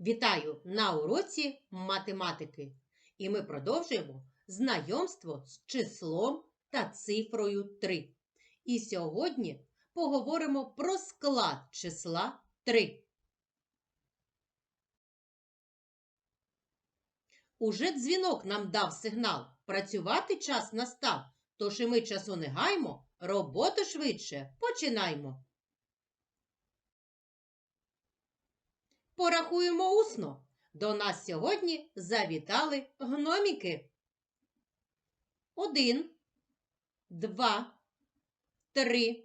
Вітаю на уроці математики. І ми продовжуємо знайомство з числом та цифрою 3. І сьогодні поговоримо про склад числа 3. Уже дзвінок нам дав сигнал. Працювати час настав. Тож і ми часу не гаймо, роботу швидше починаймо. Порахуємо усно. До нас сьогодні завітали гноміки. Один, два, три,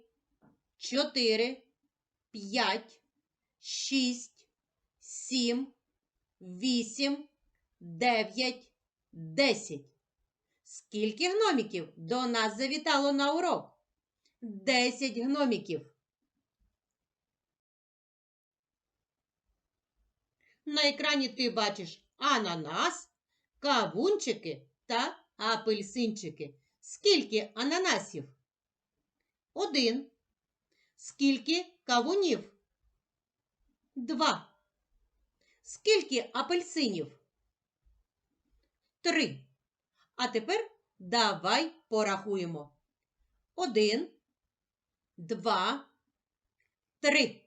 чотири, п'ять, шість, сім, вісім, дев'ять, десять. Скільки гноміків до нас завітало на урок? Десять гноміків. На екрані ти бачиш ананас, кавунчики та апельсинчики. Скільки ананасів? Один. Скільки кавунів? Два. Скільки апельсинів? Три. А тепер давай порахуємо. Один, два, три.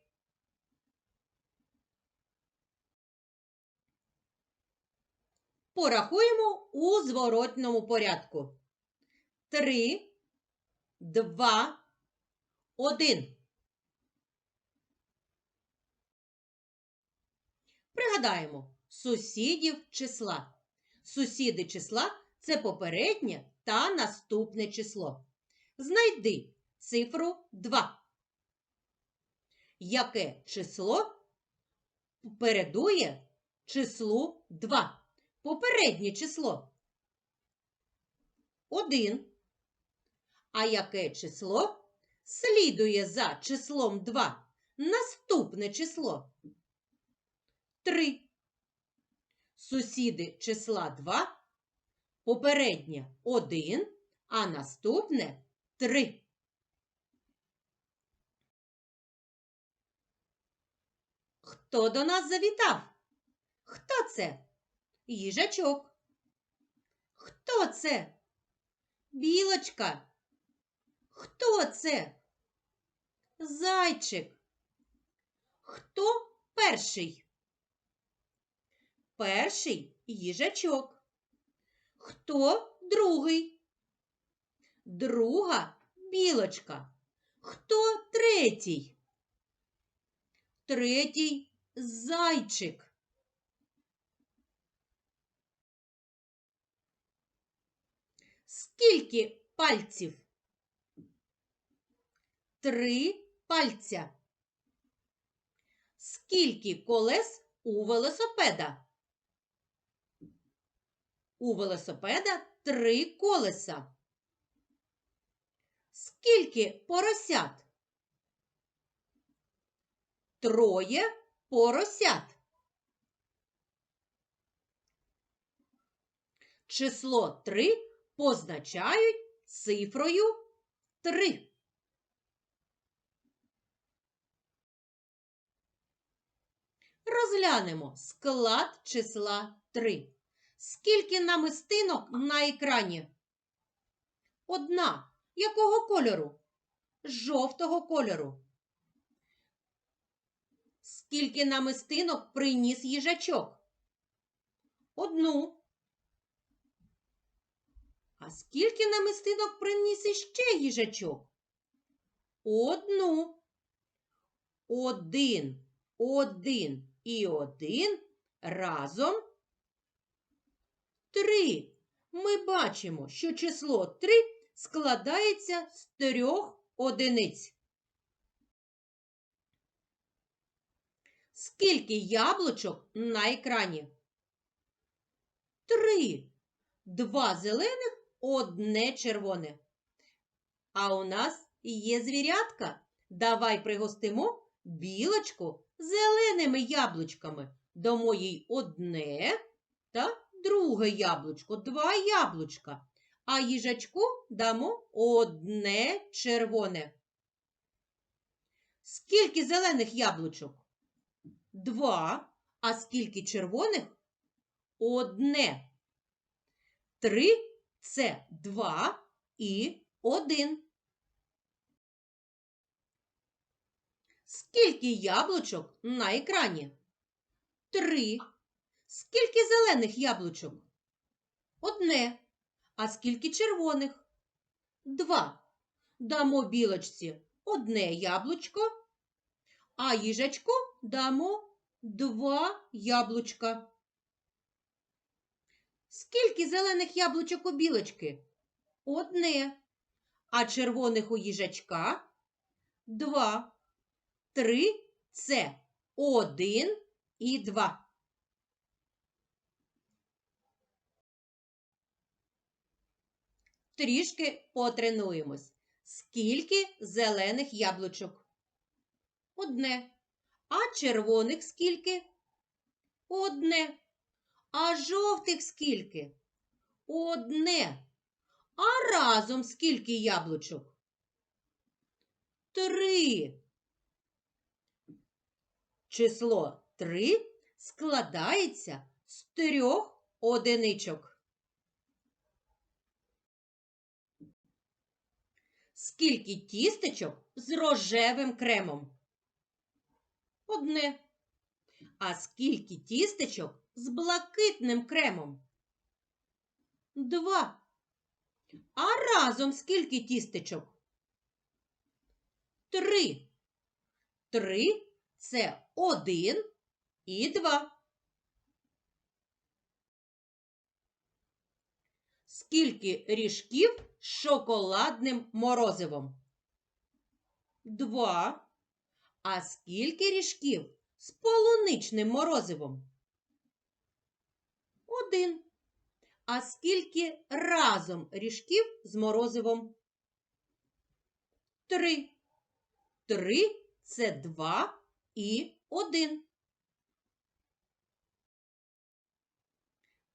Порахуємо у зворотному порядку. Три, два, один. Пригадаємо сусідів числа. Сусіди числа це попереднє та наступне число. Знайди цифру 2. Яке число передує числу 2? Попереднє число. 1. А яке число слідує за числом 2? Наступне число. 3. Сусіди числа 2. Попереднє 1, а наступне 3. Хто до нас завітав? Хто це? Їжачок. Хто це? Білочка. Хто це? Зайчик. Хто перший? Перший їжачок. Хто другий? Друга білочка. Хто третій? Третій зайчик. Скільки пальців? Три пальця. Скільки колес у велосипеда? У велосипеда три колеса. Скільки поросят? Троє поросят. Число 3 позначають цифрою 3. Розглянемо склад числа 3. Скільки намистинок на екрані? Одна. Якого кольору? Жовтого кольору. Скільки намистинок приніс їжачок? Одну. А скільки намистинок приніс іще їжачок? Одну. Один, один і один разом три. Ми бачимо, що число три складається з трьох одиниць. Скільки яблучок на екрані? Три. Два зелених, одне червоне. А у нас є звірятка. Давай пригостимо білочку зеленими яблучками. Дамо їй одне та друге яблучко, два яблучка. А їжачку дамо одне червоне. Скільки зелених яблучок? Два. А скільки червоних? Одне. Три це два і один. Скільки яблучок на екрані? Три. Скільки зелених яблучок? Одне. А скільки червоних? Два. Дамо білочці одне яблучко, а їжачку дамо два яблучка. Скільки зелених яблучок у білочки? Одне. А червоних у їжачка? Два. Три це один і два. Трішки потренуємось. Скільки зелених яблучок? Одне. А червоних скільки? Одне. А жовтих скільки? Одне. А разом скільки яблучок? Три. Число три складається з трьох одиничок. Скільки тістечок з рожевим кремом? Одне. А скільки тістечок з блакитним кремом? Два. А разом скільки тістечок? Три. Три це один і два. Скільки ріжків з шоколадним морозивом? Два. А скільки ріжків з полуничним морозивом? Один. А скільки разом ріжків з морозивом? Три. Три це два і один.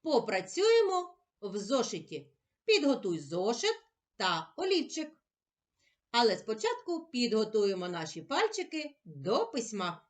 Попрацюємо в зошиті. Підготуй зошит та олівчик. Але спочатку підготуємо наші пальчики до письма.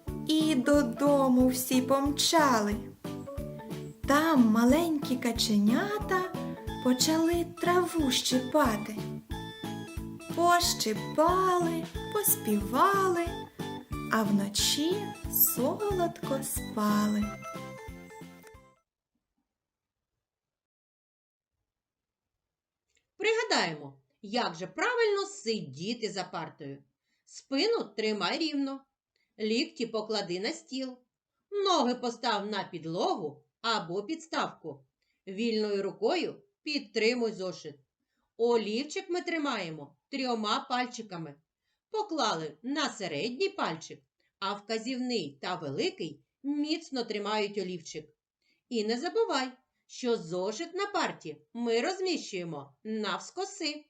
і додому всі помчали. Там маленькі каченята почали траву щипати. Пощипали, поспівали, а вночі солодко спали. Пригадаємо, як же правильно сидіти за партою. Спину тримай рівно, лікті поклади на стіл, ноги постав на підлогу або підставку. Вільною рукою підтримуй зошит. Олівчик ми тримаємо трьома пальчиками. Поклали на середній пальчик, а вказівний та великий міцно тримають олівчик. І не забувай, що зошит на парті ми розміщуємо навскоси.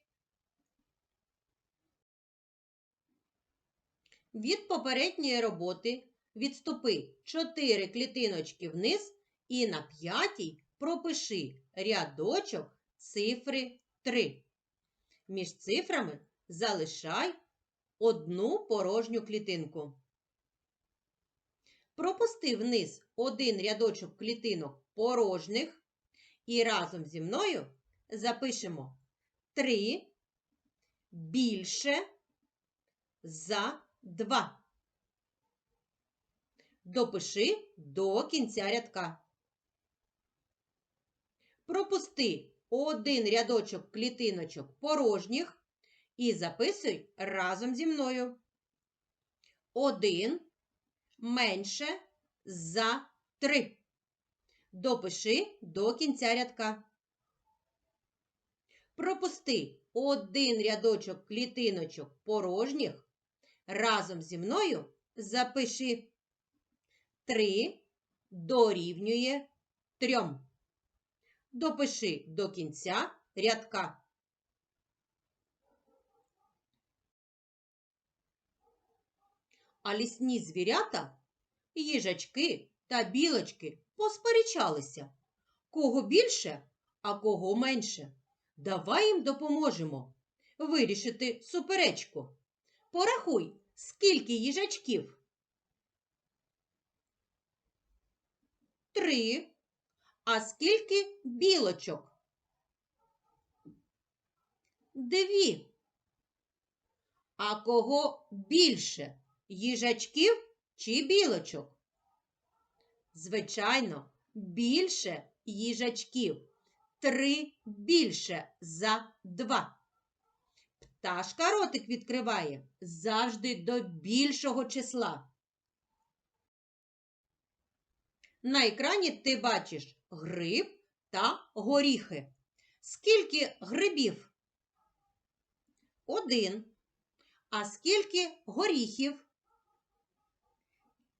Від попередньої роботи відступи 4 клітиночки вниз і на п'ятій пропиши рядочок цифри 3. Між цифрами залишай одну порожню клітинку. Пропусти вниз один рядочок клітинок порожніх і разом зі мною запишемо 3 більше за 2. Допиши до кінця рядка. Пропусти один рядочок клітиночок порожніх і записуй разом зі мною. Один менше за три. Допиши до кінця рядка. Пропусти один рядочок клітиночок порожніх. Разом зі мною запиши 3 дорівнює 3. Допиши до кінця рядка. А лісні звірята, їжачки та білочки посперечалися. Кого більше, а кого менше. Давай їм допоможемо вирішити суперечку. Порахуй, скільки їжачків? Три. А скільки білочок? Дві. А кого більше? Їжачків чи білочок? Звичайно, більше їжачків. Три більше за два. Пташка ротик відкриває завжди до більшого числа. На екрані ти бачиш гриб та горіхи. Скільки грибів? Один. А скільки горіхів?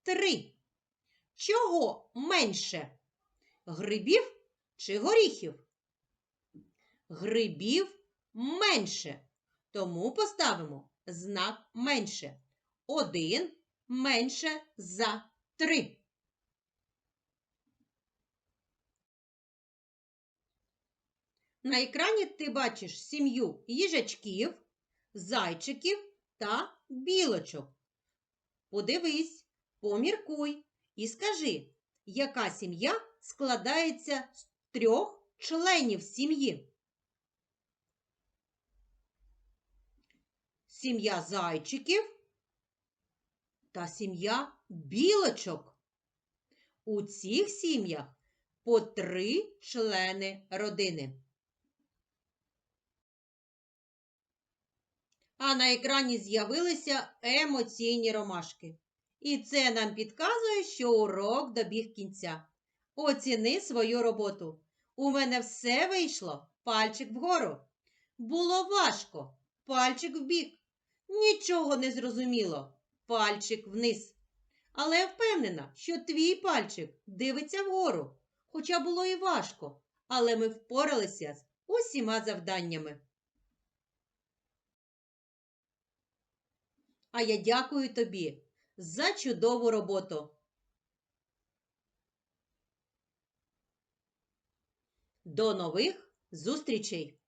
Три. Чого менше? Грибів чи горіхів? Грибів менше. Тому поставимо знак менше. Один менше за три. На екрані ти бачиш сім'ю їжачків, зайчиків та білочок. Подивись, поміркуй і скажи, яка сім'я складається з трьох членів сім'ї? Сім'я зайчиків та сім'я білочок. У цих сім'ях по три члени родини. А на екрані з'явилися емоційні ромашки. І це нам підказує, що урок добіг кінця. Оціни свою роботу. У мене все вийшло. Пальчик вгору. Було важко. Пальчик вбік. Нічого не зрозуміло. Пальчик вниз. Але я впевнена, що твій пальчик дивиться вгору. Хоча було і важко, але ми впоралися з усіма завданнями. А я дякую тобі за чудову роботу. До нових зустрічей!